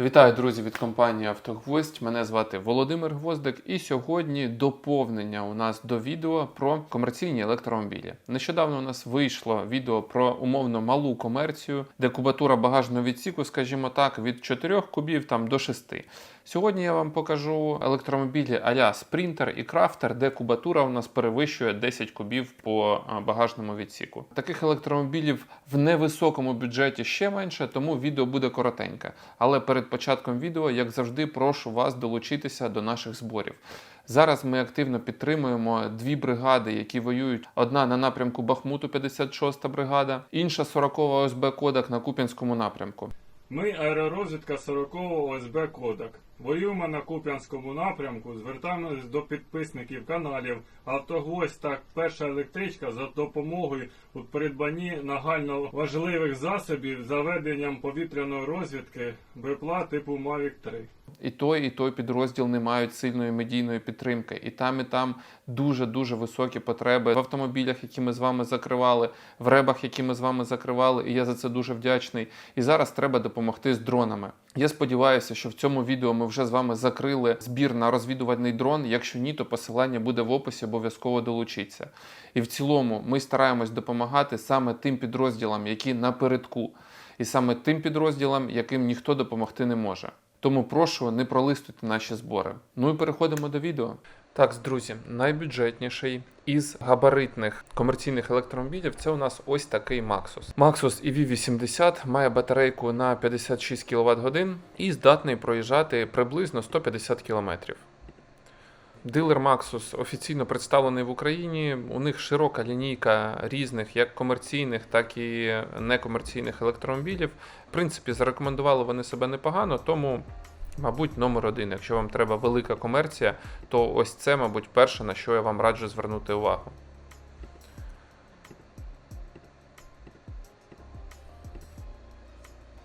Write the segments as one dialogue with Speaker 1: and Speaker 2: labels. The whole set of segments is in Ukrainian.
Speaker 1: Вітаю, друзі, від компанії Автогвоздь. Мене звати Володимир Гвоздик, і сьогодні доповнення у нас до відео про комерційні електромобілі. Нещодавно у нас вийшло відео про умовно малу комерцію, де кубатура багажного відсіку, скажімо так, від 4 кубів там до 6. Сьогодні я вам покажу електромобілі а-ля Sprinter і Crafter, де кубатура у нас перевищує 10 кубів по багажному відсіку. Таких електромобілів в невисокому бюджеті ще менше, тому відео буде коротеньке. Але перед початком відео, як завжди, прошу вас долучитися до наших зборів. Зараз ми активно підтримуємо дві бригади, які воюють. Одна на напрямку Бахмуту, 56-та бригада, інша 40-го ОСБ Кодак на Куп'янському напрямку.
Speaker 2: Ми аеророзвідка 40-го ОСБ Кодак. Воюємо на Куп'янському напрямку. Звертаємось до підписників каналів Автогвоздь та перша електричка за допомогою у придбанні нагально важливих засобів заведенням повітряної розвідки БПЛА типу Mavic 3.
Speaker 1: І той, і той підрозділ не мають сильної медійної підтримки. І там, і там дуже дуже високі потреби в автомобілях, які ми з вами закривали, в ребах, які ми з вами закривали. І я за це дуже вдячний. І зараз треба допомогти з дронами. Я сподіваюся, що в цьому відео ми вже з вами закрили збір на розвідувальний дрон. Якщо ні, то посилання буде в описі, обов'язково долучіться. І в цілому ми стараємось допомагати саме тим підрозділам, які напередку, і саме тим підрозділам, яким ніхто допомогти не може. Тому прошу не пролистуйте наші збори. Ну і переходимо до відео. Так, друзі, найбюджетніший із габаритних комерційних електромобілів це у нас ось такий Maxus. Maxus EV80 має батарейку на 56 кВт годин і здатний проїжджати приблизно 150 км. Дилер Maxus офіційно представлений в Україні. У них широка лінійка різних як комерційних, так і некомерційних електромобілів. В принципі, зарекомендували вони себе непогано, тому, мабуть, номер один. Якщо вам треба велика комерція, то ось це, мабуть, перше, на що я вам раджу звернути увагу.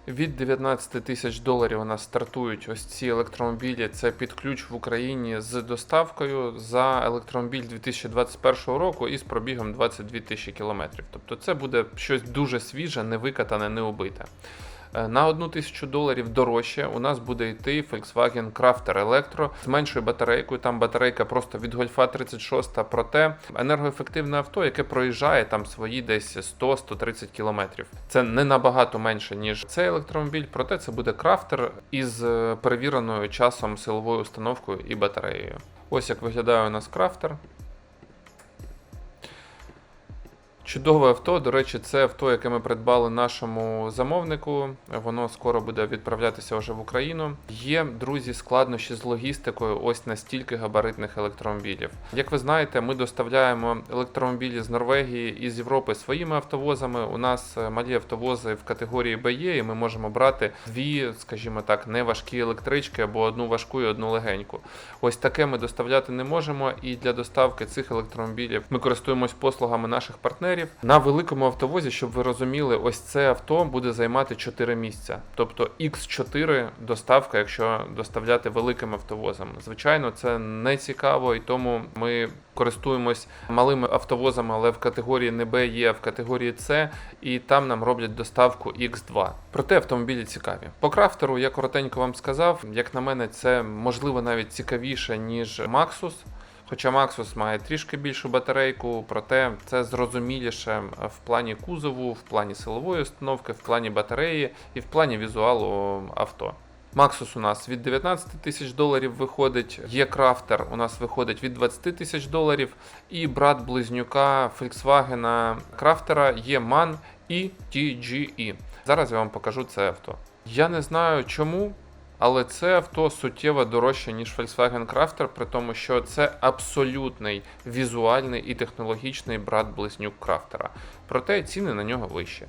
Speaker 1: Від 19 тисяч доларів у нас стартують ось ці електромобілі. Це під ключ в Україні з доставкою за електромобіль 2021 року і з пробігом 22 тисячі кілометрів. Тобто це буде щось дуже свіже, не викатане, не убите. Е, На одну тисячу доларів дорожче у нас буде йти Volkswagen Crafter Electro з меншою батарейкою. Там батарейка просто від Гольфа 36, проте енергоефективне авто, яке проїжджає там свої десь 100-130 кілометрів. Це не набагато менше, ніж цей електромобіль, проте це буде крафтер із е, перевіреною часом силовою установкою і батареєю. Ось як виглядає у нас крафтер. Чудове авто. До речі, це авто, яке ми придбали нашому замовнику. Воно скоро буде відправлятися вже в Україну. Є, друзі, складнощі з логістикою ось настільки габаритних електромобілів. Як ви знаєте, ми доставляємо електромобілі з Норвегії і з Європи своїми автовозами. У нас е, малі автовози в категорії Б є, і ми можемо брати дві, скажімо так, неважкі електрички або одну важку і одну легеньку. Ось таке ми доставляти не можемо. І для доставки цих електромобілів ми користуємось послугами наших партнерів. На великому автовозі, щоб ви розуміли, ось це авто буде займати 4 місця. Тобто X4 доставка, якщо доставляти великим автовозом. Звичайно, це не цікаво, і тому ми користуємось малими автовозами, але в категорії не Б є, а в категорії С, і там нам роблять доставку X2. Проте автомобілі цікаві. По крафтеру я коротенько вам сказав. Як на мене, це можливо навіть цікавіше, ніж Maxus. Хоча Maxus має трішки більшу батарейку, проте це зрозуміліше в плані кузову, в плані силової установки, в плані батареї і в плані візуалу авто. Maxus у нас від 19 тисяч доларів виходить, є крафтер у нас виходить від 20 тисяч доларів, і брат близнюка Volkswagen крафтера є MAN і TGE. Зараз я вам покажу це авто. Я не знаю чому. Але це авто суттєво дорожче, ніж Volkswagen Crafter, при тому, що це абсолютний візуальний і технологічний брат-близнюк крафтера. Проте ціни на нього вищі.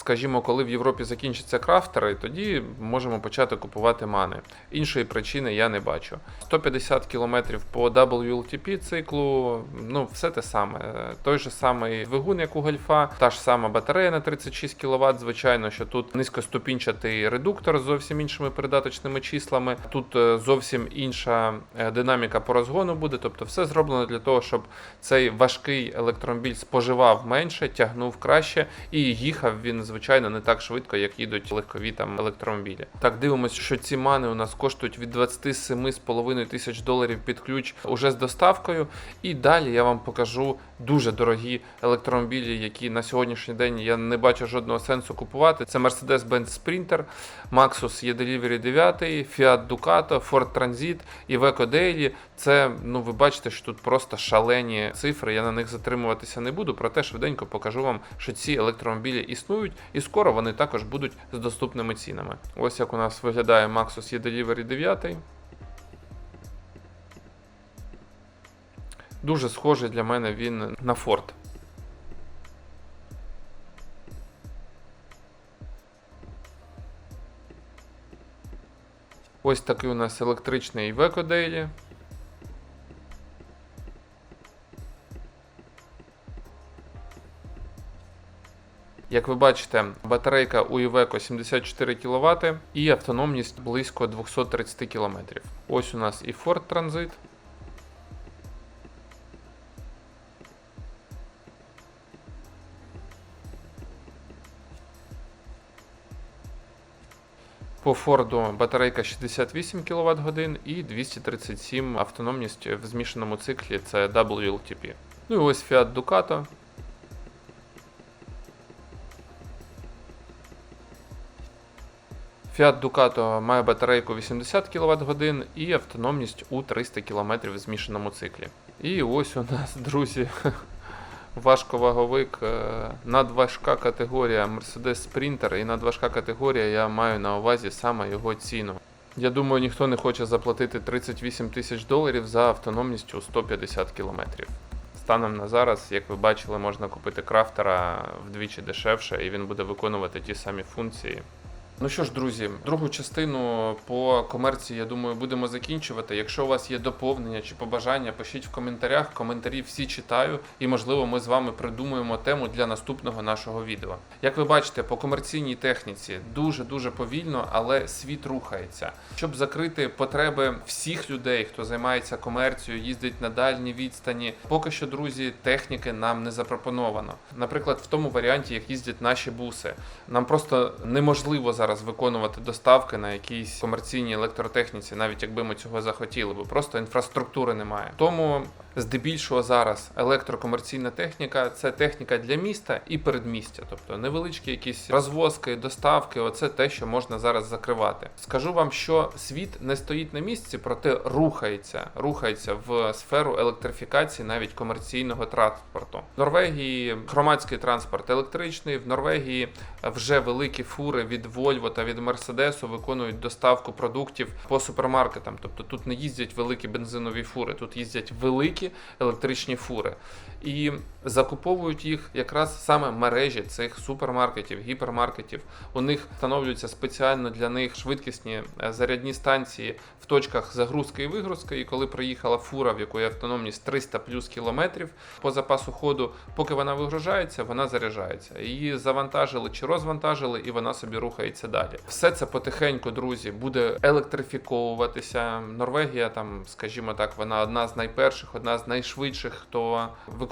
Speaker 1: Скажімо, коли в Європі закінчаться крафтери, тоді можемо почати купувати мани. Іншої причини я не бачу. 150 км по WLTP циклу, ну все те саме. Той же самий двигун, як у гольфа, та ж сама батарея на 36 кВт. Звичайно, що тут низькоступінчатий редуктор з зовсім іншими передаточними числами. Тут е, зовсім інша е, динаміка по розгону буде. Тобто, все зроблено для того, щоб цей важкий електромобіль споживав менше, тягнув краще і їхав він звичайно, не так швидко, як їдуть легкові там електромобілі. Так, дивимося, що ці мани у нас коштують від 27,5 тисяч доларів під ключ уже з доставкою. І далі я вам покажу дуже дорогі електромобілі, які на сьогоднішній день я не бачу жодного сенсу купувати. Це Mercedes-Benz Sprinter, Maxus E-Delivery 9, Fiat Ducato, Ford Transit, Iveco Daily. Це, ну ви бачите, що тут просто шалені цифри. Я на них затримуватися не буду. Проте швиденько покажу вам, що ці електромобілі існують, і скоро вони також будуть з доступними цінами. Ось як у нас виглядає Maxus E-Delivery 9. Дуже схожий для мене він на Ford. Ось такий у нас електричний Iveco Daily. Як ви бачите, батарейка у Iveco 74 кВт і автономність близько 230 км. Ось у нас і Ford Transit. По Форду батарейка 68 кВт годин і 237 автономність в змішаному циклі це WLTP. Ну і ось Fiat Ducato. Fiat Ducato має батарейку 80 кВт годин і автономність у 300 км в змішаному циклі. І ось у нас, друзі, важковаговик, е, надважка категорія Mercedes Sprinter і надважка категорія я маю на увазі саме його ціну. Я думаю, ніхто не хоче заплатити 38 тисяч доларів за автономність у 150 км. Станом на зараз, як ви бачили, можна купити крафтера вдвічі дешевше, і він буде виконувати ті самі функції. Ну що ж, друзі, другу частину по комерції, я думаю, будемо закінчувати. Якщо у вас є доповнення чи побажання, пишіть в коментарях. Коментарі всі читаю, і можливо ми з вами придумаємо тему для наступного нашого відео. Як ви бачите, по комерційній техніці дуже дуже повільно, але світ рухається. Щоб закрити потреби всіх людей, хто займається комерцією, їздить на дальні відстані. Поки що, друзі, техніки нам не запропоновано. Наприклад, в тому варіанті, як їздять наші буси, нам просто неможливо зараз виконувати доставки на якійсь комерційній електротехніці, навіть якби ми цього захотіли, бо просто інфраструктури немає. Тому здебільшого зараз електрокомерційна техніка це техніка для міста і передмістя, тобто невеличкі якісь розвозки, доставки. Оце те, що можна зараз закривати. Скажу вам, що світ не стоїть на місці, проте рухається, рухається в сферу електрифікації навіть комерційного транспорту. В Норвегії громадський транспорт електричний. В Норвегії вже великі фури від Volvo та від Mercedes виконують доставку продуктів по супермаркетам. Тобто тут не їздять великі бензинові фури, тут їздять великі електричні фури. І закуповують їх якраз саме мережі цих супермаркетів, гіпермаркетів. У них встановлюються спеціально для них швидкісні е, зарядні станції в точках загрузки і вигрузки. І коли приїхала фура, в якої автономність 300 плюс кілометрів по запасу ходу, поки вона вигружається, вона заряджається. Її завантажили чи розвантажили, і вона собі рухається далі. Все це потихеньку, друзі, буде електрифіковуватися. Норвегія, там, скажімо так, вона одна з найперших, одна з найшвидших, хто використовує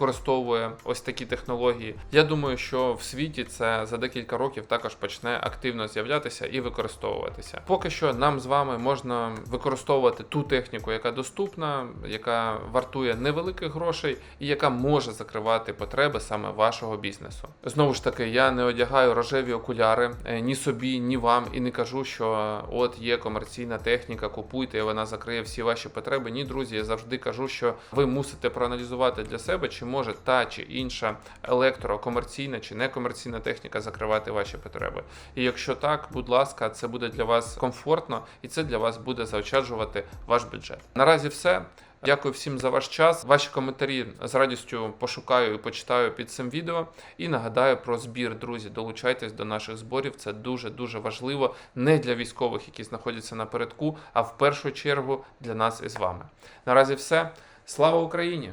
Speaker 1: ось такі технології. Я думаю, що в світі це за декілька років також почне активно з'являтися і використовуватися. Поки що нам з вами можна використовувати ту техніку, яка доступна, яка вартує невеликих грошей і яка може закривати потреби саме вашого бізнесу. Знову ж таки, я не одягаю рожеві окуляри е, ні собі, ні вам, і не кажу, що от є комерційна техніка, купуйте, і вона закриє всі ваші потреби. Ні, друзі, я завжди кажу, що ви мусите проаналізувати для себе, чи може та чи інша електрокомерційна чи некомерційна техніка закривати ваші потреби. І якщо так, будь ласка, це буде для вас комфортно і це для вас буде заощаджувати ваш бюджет. Наразі все. Дякую всім за ваш час. Ваші коментарі з радістю пошукаю і почитаю під цим відео. І нагадаю про збір, друзі. Долучайтесь до наших зборів. Це дуже дуже важливо не для військових, які знаходяться на передку, а в першу чергу для нас із вами. Наразі все. Слава Україні!